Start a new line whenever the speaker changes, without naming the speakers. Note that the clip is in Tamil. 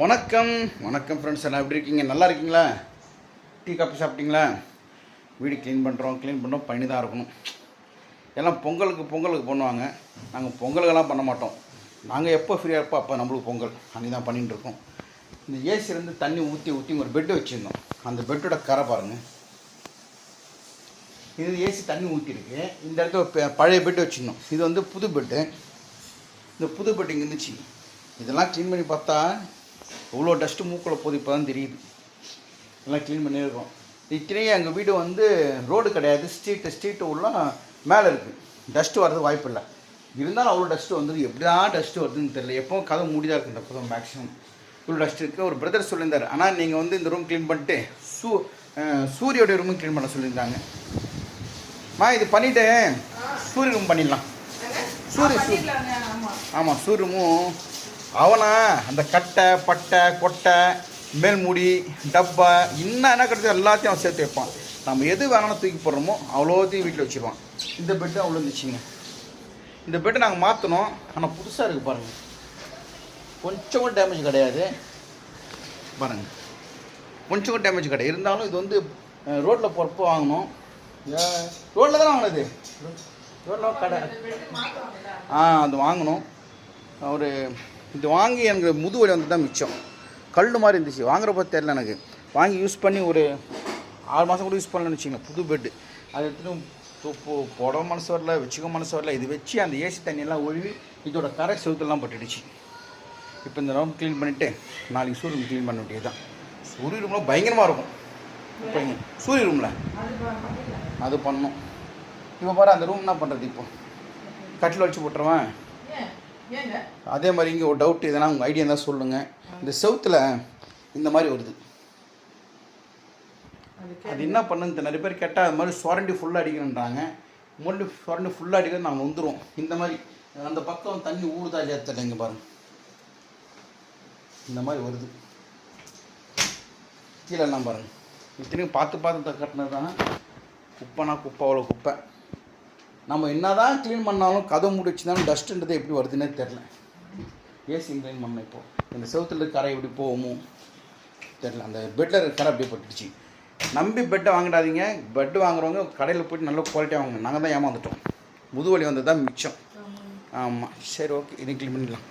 வணக்கம். வணக்கம் ஃப்ரெண்ட்ஸ் நான் எப்படி இருக்கீங்க? நல்லா இருக்கீங்களா? டீ காஃபி சாப்பிட்டீங்களா? வீடு க்ளீன் பண்ணுறோம் க்ளீன் பண்ணுறோம் பண்ணி தான் இருக்கணும். எல்லாம் பொங்கலுக்கு பொங்கலுக்கு பண்ணுவாங்க. நாங்கள் பொங்கலுக்கெல்லாம் பண்ண மாட்டோம். நாங்கள் எப்போ ஃப்ரீயாக இருப்போம் அப்போ நம்மளுக்கு பொங்கல். அன்னி தான் பண்ணிகிட்டு இருக்கோம். இந்த ஏசிலேருந்து தண்ணி ஊற்றி ஊற்றி ஒரு பெட்டு வச்சுருந்தோம். அந்த பெட்டோட கரை பாருங்கள் இது ஏசி தண்ணி ஊற்றிருக்கு இந்த இடத்துல பழைய பெட்டு வச்சுருந்தோம். இது வந்து புது பெட்டு இந்த புது பெட்டு இங்கே இருந்துச்சு. இதெல்லாம் க்ளீன் பண்ணி பார்த்தா இவ்வளோ டஸ்ட்டு மூக்கில் போகுது இப்போ தான் தெரியுது எல்லாம் க்ளீன் பண்ணியிருக்கோம் இத்தனையும் எங்கள் வீடு வந்து ரோடு கிடையாது. ஸ்ட்ரீட்டு ஸ்ட்ரீட்டு உள்ள மேலே இருக்குது டஸ்ட்டு வர்றது வாய்ப்பு இல்லை. இருந்தாலும் அவ்வளோ டஸ்ட்டு வந்தது. எப்படி தான் டஸ்ட்டு வருதுன்னு தெரியல. எப்பவும் கதை மூடிதான் இருக்கு இந்த பக்கம் மேக்ஸிமம் இவ்வளோ டஸ்ட் இருக்குது ஒரு பிரதர் சொல்லியிருந்தார். ஆனால் நீங்கள் வந்து இந்த ரூம் க்ளீன் பண்ணிட்டு சூ அஹ், சூரியோட ரூமும் க்ளீன் பண்ண சொல்லியிருந்தாங்க. மா இது பண்ணிவிட்டு சூரிய ரூம் பண்ணிடலாம். சூரிய சூரிய ஆமாம் சூரியமும் அவனா அந்த கட்டை பட்டை கொட்டை மேல்முடி டப்பா இன்னும் என்ன கிடைச்சோ எல்லாத்தையும் அவன் சேர்த்து வைப்பான். நம்ம எது வேணாலும் தூக்கி போடுறோமோ அவ்வளோத்தையும் வீட்டில் வச்சுருவான். இந்த பெட்டு அவ்வளோ இருந்துச்சுங்க. இந்த பெட்டு நாங்கள் மாற்றினோம் ஆனால் புதுசாக இருக்குது பாருங்கள் கொஞ்சம் கூட டேமேஜ் கிடையாது. பாருங்கள் கொஞ்சம் கூட டேமேஜ் கிடையாது. இருந்தாலும் இது வந்து ரோட்டில் போகிறப்போ வாங்கினோம் ரோட்டில் தானே வாங்கினது? ரோட்டில் கடை ஆ அது வாங்கினோம் ஒரு இது வாங்கி எனக்கு முதுவலி வந்து தான் மிச்சம். கல் மாதிரி இருந்துச்சு. வாங்குறப்ப தெரில எனக்கு. வாங்கி யூஸ் பண்ணி ஒரு ஆறு மாதம் கூட யூஸ் பண்ணலன்னு வச்சுக்கோங்க. புது பெட்டு அது எடுத்துகிட்டு போட மனசு வரல வச்சுக்க மனசு வரல. இது வச்சு அந்த ஏசி தண்ணியெல்லாம் ஒழுவி இதோட கரை செவுத்தெல்லாம் பட்டுடுச்சு. இப்போ இந்த ரூம் க்ளீன் பண்ணிவிட்டு நாளைக்கு சூரியன் க்ளீன் பண்ண வேண்டியது தான் சூரிய ரூமில் பயங்கரமாக இருக்கும். இப்போ சூரிய ரூமில் அது பண்ணணும். இப்போ பாரு அந்த ரூம் என்ன பண்ணுறது இப்போ? கட்டில் வச்சு போட்டுருவேன். அதே மாதிரி இங்கே ஒரு டவுட் எதனா உங்கள் ஐடியா இருந்தால் சொல்லுங்கள் இந்த செவுத்தில் இந்த மாதிரி வருது. அது என்ன பண்ணுன்னு நிறைய பேர் கேட்டால் அது மாதிரி சுரண்டி ஃபுல்லாக அடிக்கணுன்றாங்க. முள்ளு சுரண்டி ஃபுல்லாக அடிக்கிறது நாங்கள் வந்துடும் இந்த மாதிரி அந்த பக்கம் தண்ணி ஊடுதா சேர்த்தல இங்கே பாருங்க. இந்த மாதிரி வருது. கீழே எல்லாம் பாருங்க. இத்தனையும் பார்த்து பார்த்து கட்டினது தான் குப்பைனா குப்பை அவ்வளோ குப்பை. நம்ம என்னதான் க்ளீன் பண்ணாலும் கதவு மூடி வச்சுருந்தாலும் டஸ்ட்டுன்றது எப்படி வருதுன்னே தெரில ஏசி க்ளீன் பண்ண இப்போ. இந்த செவுத்துல இருக்க கரை எப்படி போகுமோ தெரில அந்த பெட்டில் இருக்க கரை அப்படியே பட்டுடுச்சு. நம்பி பெட்டை வாங்கிடாதீங்க. பெட்டு வாங்குறவங்க கடையில் போயிட்டு நல்ல குவாலிட்டியாக வாங்க நாங்கள் தான் ஏமாந்துட்டோம். முதுவலி வந்தது தான் மிச்சம். ஆமாம் சரி ஓகே இது க்ளீன் பண்ணிடலாம்.